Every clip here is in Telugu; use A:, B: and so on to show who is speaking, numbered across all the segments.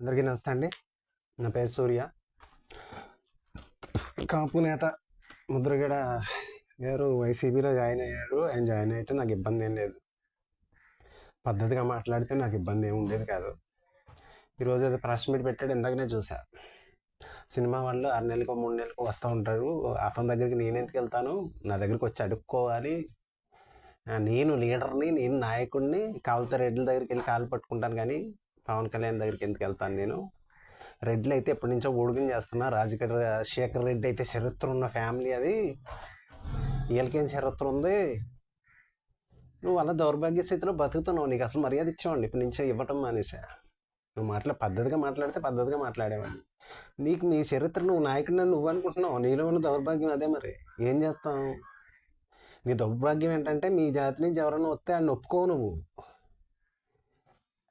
A: అందరికీ నమస్తే అండి. నా పేరు సూర్య. కాపు నేత ముద్రగడ గారు వైసీపీలో జాయిన్ అయ్యారు. ఆయన జాయిన్ అయితే నాకు ఇబ్బంది ఏం లేదు. పద్ధతిగా మాట్లాడితే నాకు ఇబ్బంది ఏమి ఉండేది కాదు. ఈరోజు ఏదో ప్రెస్ మీట్ పెట్టాడు ఇందాకనే చూసా సినిమా వాళ్ళు ఆరు నెలలకు మూడు నెలలకు వస్తూ ఉంటారు అతని దగ్గరికి నేను ఎందుకు వెళ్తాను? నా దగ్గరికి వచ్చి అడుక్కోవాలి. నేను లీడర్ని నేను నాయకుడిని కావలతో రెడ్ల దగ్గరికి వెళ్ళి కాలు పట్టుకుంటాను కానీ పవన్ కళ్యాణ్ దగ్గరికి ఎందుకు వెళ్తాను నేను? రెడ్లు అయితే ఎప్పటి నుంచో ఊడిగిన చేస్తున్నా. రాజకీయ శేఖర్ రెడ్డి అయితే చరిత్ర ఉన్న ఫ్యామిలీ అది. వీళ్ళకేం చరిత్ర ఉంది? నువ్వు అలా దౌర్భాగ్య స్థితిలో బతుకుతున్నావు. నీకు అసలు మర్యాద ఇచ్చావండి ఇప్పటి నుంచో ఇవ్వటం మానేసా? నువ్వు మాట్లా పద్ధతిగా మాట్లాడితే పద్ధతిగా మాట్లాడేవాడిని. నీకు నీ చరిత్ర నువ్వు నాయకుడిని నువ్వు అనుకుంటున్నావు. నీలో ఉన్న దౌర్భాగ్యం అదే మరి. ఏం చేస్తావు నీ దౌర్భాగ్యం ఏంటంటే మీ జాతి నుంచి ఎవరైనా వస్తే ఆయన ఒప్పుకోవు నువ్వు.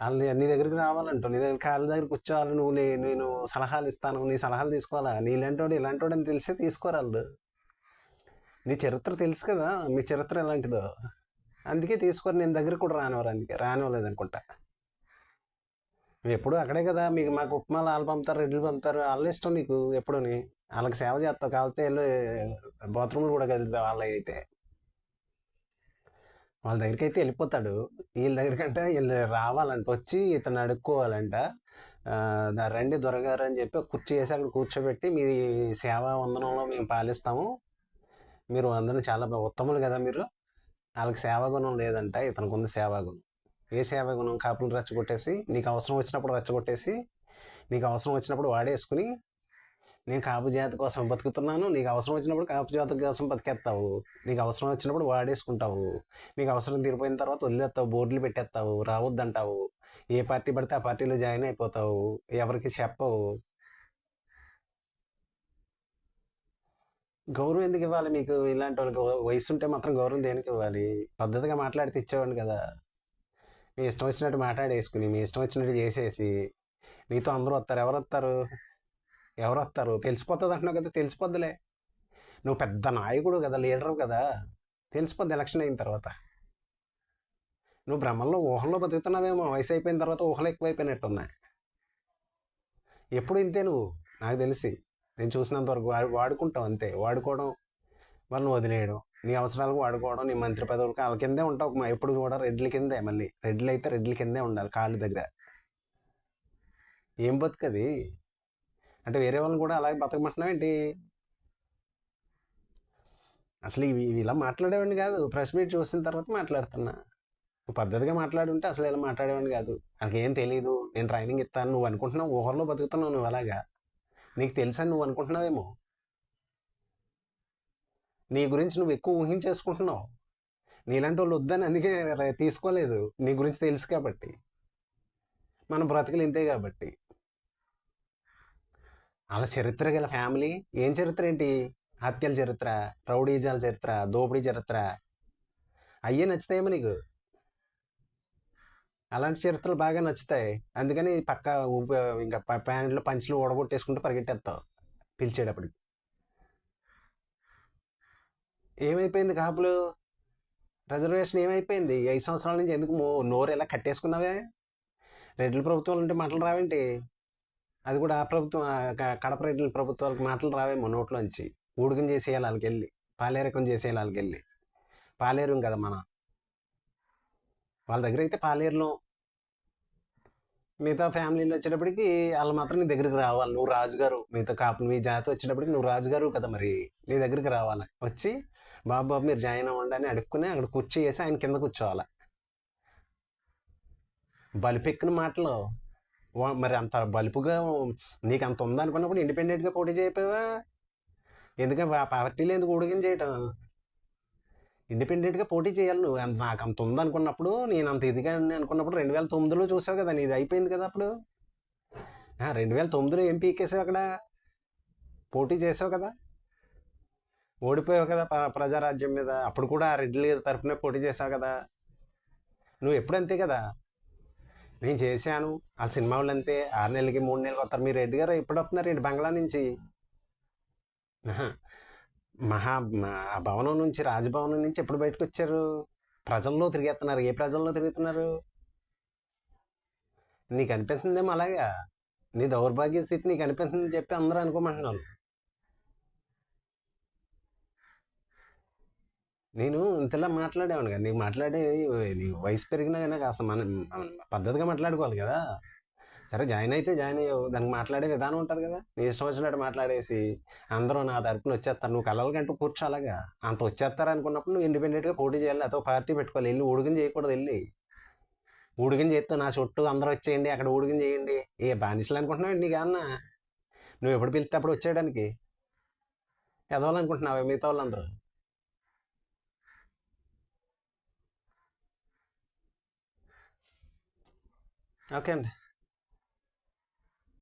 A: వాళ్ళు నీ దగ్గరికి రావాలంటావు. నీ దగ్గర కాళ్ళ దగ్గర కూర్చోవాలి నువ్వు నేను సలహాలు ఇస్తాను. నీ సలహాలు తీసుకోవాలా? నీలాంటోడు ఇలాంటోడు అని తెలిసే తీసుకోరాళ్ళు నీ చరిత్ర తెలుసు కదా. మీ చరిత్ర ఎలాంటిదో. అందుకే తీసుకోరు. నేను దగ్గర కూడా రానివారు అందుకే. రానివ్వలేదు అనుకుంటా. నువ్వు ఎప్పుడు అక్కడే కదా. మీకు మాకు ఉప్మాలు వాళ్ళు పంపుతారు రెడ్లు పంపుతారు. వాళ్ళ ఇష్టం నీకు ఎప్పుడుని. వాళ్ళకి సేవ చేస్తావు. కాకపోతే వెళ్ళి బాత్రూమ్లు కూడా కదులుతావు వాళ్ళ అయితే వాళ్ళ దగ్గరికి అయితే వెళ్ళిపోతాడు. వీళ్ళ దగ్గరికంటే వీళ్ళు రావాలంట. వచ్చి ఇతను అడుక్కోవాలంట. రండి దొరగారు అని చెప్పి కుర్చీ వేసి అక్కడ కూర్చోబెట్టి మీ సేవా వందనంలో మేము పాలిస్తాము. మీరు అందరూ చాలా ఉత్తములు కదా మీరు. వాళ్ళకి సేవాగుణం లేదంట. ఇతనికి ఉంది సేవాగుణం. ఏ సేవాగుణం? కాపులు రెచ్చగొట్టేసి నీకు అవసరం వచ్చినప్పుడు రెచ్చగొట్టేసి నీకు అవసరం వచ్చినప్పుడు వాడేసుకుని నేను కాపు జాతి కోసం బతుకుతున్నాను నీకు అవసరం వచ్చినప్పుడు కాపు జాతి కోసం బతికేస్తావు నీకు అవసరం వచ్చినప్పుడు వాడేసుకుంటావు నీకు అవసరం తీరిపోయిన తర్వాత వదిలేస్తావు బోర్డులు పెట్టేస్తావు రావద్దంటావు ఏ పార్టీ పడితే ఆ పార్టీలో జాయిన్ అయిపోతావు ఎవరికి చెప్పవు. గౌరవం ఎందుకు ఇవ్వాలి మీకు? ఇలాంటి వాళ్ళకి వయసు ఉంటే మాత్రం గౌరవం దేనికి ఇవ్వాలి? పద్ధతిగా మాట్లాడితే ఇచ్చేవాడిని కదా. మీ ఇష్టం వచ్చినట్టు మాట్లాడేసుకుని మీ ఇష్టం వచ్చినట్టు చేసేసి నీతో అందరూ వస్తారు. ఎవరు వస్తారు? ఎవరు వస్తారు తెలిసిపోతుంది అంటున్నావు కదా తెలిసిపోద్దిలే. నువ్వు పెద్ద నాయకుడు కదా లీడరు కదా తెలిసిపోద్ది ఎలక్షన్ అయిన తర్వాత. నువ్వు భ్రమల్లో ఊహల్లో బతుకుతున్నావేమో వయసు అయిపోయిన తర్వాత ఊహలు ఎక్కువైపోయినట్టు ఉన్నాయి ఎప్పుడు ఇంతే నువ్వు? నాకు తెలిసి. నేను చూసినంత వరకు వాడుకుంటావు అంతే. వాడుకోవడం వాళ్ళని వదిలేయడం. నీ అవసరాలకు వాడుకోవడం నీ మంత్రి పదవులకు వాళ్ళ కిందే ఉంటావు. మా ఎప్పుడు కూడా రెడ్ల కిందే మళ్ళీ. రెడ్లు అయితే రెడ్ల కిందే ఉండాలి కాళ్ళ దగ్గర. ఏం బతుకది అంటే వేరే వాళ్ళని కూడా అలాగే బతకమంటున్నావు ఏంటి? అసలు ఇవి ఇవి ఇలా మాట్లాడేవాడిని కాదు. ప్రెస్ మీట్ చూసిన తర్వాత మాట్లాడుతున్నా. నువ్వు పద్ధతిగా మాట్లాడుంటే అసలు ఇలా మాట్లాడేవాడిని కాదు. నాకు ఏం తెలియదు నేను ట్రైనింగ్ ఇస్తాను. నువ్వు అనుకుంటున్నావు ఊహల్లో బతుకుతున్నావు నువ్వు అలాగా. నీకు తెలుసని నువ్వు అనుకుంటున్నావేమో? నీ గురించి నువ్వు ఎక్కువ ఊహించేసుకుంటున్నావు. నీలాంటి వాళ్ళు వద్దని అందుకే తీసుకోలేదు. నీ గురించి తెలుసు కాబట్టి. మన బ్రతుకులు ఇంతే కాబట్టి. అలా చరిత్ర గల ఫ్యామిలీ. ఏం చరిత్ర ఏంటి? హత్యల చరిత్ర రౌడీజాల చరిత్ర దోపిడీ చరిత్ర. అయ్యే నచ్చుతాయేమో నీకు? అలాంటి చరిత్రలు బాగా నచ్చుతాయి. అందుకని పక్క ఇంకా ప్యాంట్లు పంచులు ఓడగొట్టేసుకుంటూ పరిగెట్టేస్తావు పిలిచేటప్పటికి. ఏమైపోయింది కాపులు? రిజర్వేషన్ ఏమైపోయింది? ఐదు సంవత్సరాల నుంచి ఎందుకు నోరు ఎలా కట్టేసుకున్నావే? రెడ్ల ప్రభుత్వాలు ఉంటే మాటలు రావేంటి? అది కూడా ఆ ప్రభుత్వం కడప రైతుల ప్రభుత్వాలకు మాటలు రావేమో నోట్లోంచి. ఊడుకం చేసేయాలి వాళ్ళకి వెళ్ళి పాలేరకం చేసేయాలి వాళ్ళకి వెళ్ళి పాలేరం కదా మన. వాళ్ళ దగ్గర అయితే పాలేరులో మిగతా ఫ్యామిలీలో వచ్చేటప్పటికి వాళ్ళు మాత్రం నీ దగ్గరికి రావాలి. నువ్వు రాజుగారు మిగతా కాపు మీ జాతి వచ్చేటప్పటికి నువ్వు రాజుగారు కదా మరి. నీ దగ్గరికి రావాలి. వచ్చి బాబు బాబు మీరు జాయిన్ అవ్వండి అని అడుక్కుని అక్కడ కుర్చీ వేసి ఆయన కింద కూర్చోవాలి. బలిపెక్కిన మాటలు మరి అంత బలుపుగా నీకు అంత ఉందనుకున్నప్పుడు ఇండిపెండెంట్గా పోటీ చేయపోయావా ఎందుకంటే పార్టీలు ఎందుకు ఉడికిన చేయటం? ఇండిపెండెంట్గా పోటీ చేయాలి నువ్వు. అంత- నాకు అంత ఉందనుకున్నప్పుడు నేను అంత ఇదిగా అనుకున్నప్పుడు రెండు వేల తొమ్మిదిలో చూసావు కదా నీది అయిపోయింది కదా అప్పుడు? రెండు వేల తొమ్మిదిలో ఏం పీకేసావు అక్కడ? పోటీ చేసావు కదా? ఓడిపోయావు కదా ప్ర- ప్రజారాజ్యం మీద. అప్పుడు కూడా ఆ రెడ్డి తరఫున పోటీ చేసావు కదా? నువ్వు ఎప్పుడు అంతే కదా? నేను చేశాను. ఆ సినిమా వాళ్ళు అంతే. ఆరు నెలలకి మూడు నెలలకి వస్తారు. మీరు రెడ్డి గారు ఎప్పుడు వస్తున్నారు బంగ్లా నుంచి? మహా ఆ భవనం నుంచి రాజభవనం నుంచి ఎప్పుడు బయటకు వచ్చారు? ప్రజల్లో తిరిగేస్తున్నారు. ఏ ప్రజల్లో తిరుగుతున్నారు? నీకు అనిపిస్తుందేమో అలాగా? నీ దౌర్భాగ్య స్థితి నీకు అనిపిస్తుందని చెప్పి అందరూ అనుకోమంటున్నారు. నేను ఇంతలా మాట్లాడేవాడు కదా. నీకు మాట్లాడే వయసు పెరిగినా కానీ కాస్త మన పద్ధతిగా మాట్లాడుకోవాలి కదా. సరే జాయిన్ అయితే జాయిన్ అయ్యావు. దానికి మాట్లాడే విధానం ఉంటుంది కదా. నీ ఇష్టం వచ్చినట్టు మాట్లాడేసి అందరూ నా తరపున వచ్చేస్తారు. నువ్వు కలలకంటూ కూర్చో అలాగా. అంత వచ్చేస్తారు అనుకున్నప్పుడు నువ్వు ఇండిపెండెంట్గా పోటీ చేయాలి. అతో పార్టీ పెట్టుకోవాలి. వెళ్ళి ఊడిగం చేయకూడదు వెళ్ళి. ఉడిగిన చేస్తే నా చుట్టూ అందరూ వచ్చేయండి. అక్కడ ఉడిగిన చేయండి. ఏ బానిసలు అనుకుంటున్నావు నీకు అన్న నువ్వు ఎప్పుడు పిలిస్తే అప్పుడు వచ్చేయడానికి? ఎదవాలనుకుంటున్నావు మిగతా వాళ్ళందరూ? ఓకే అండి.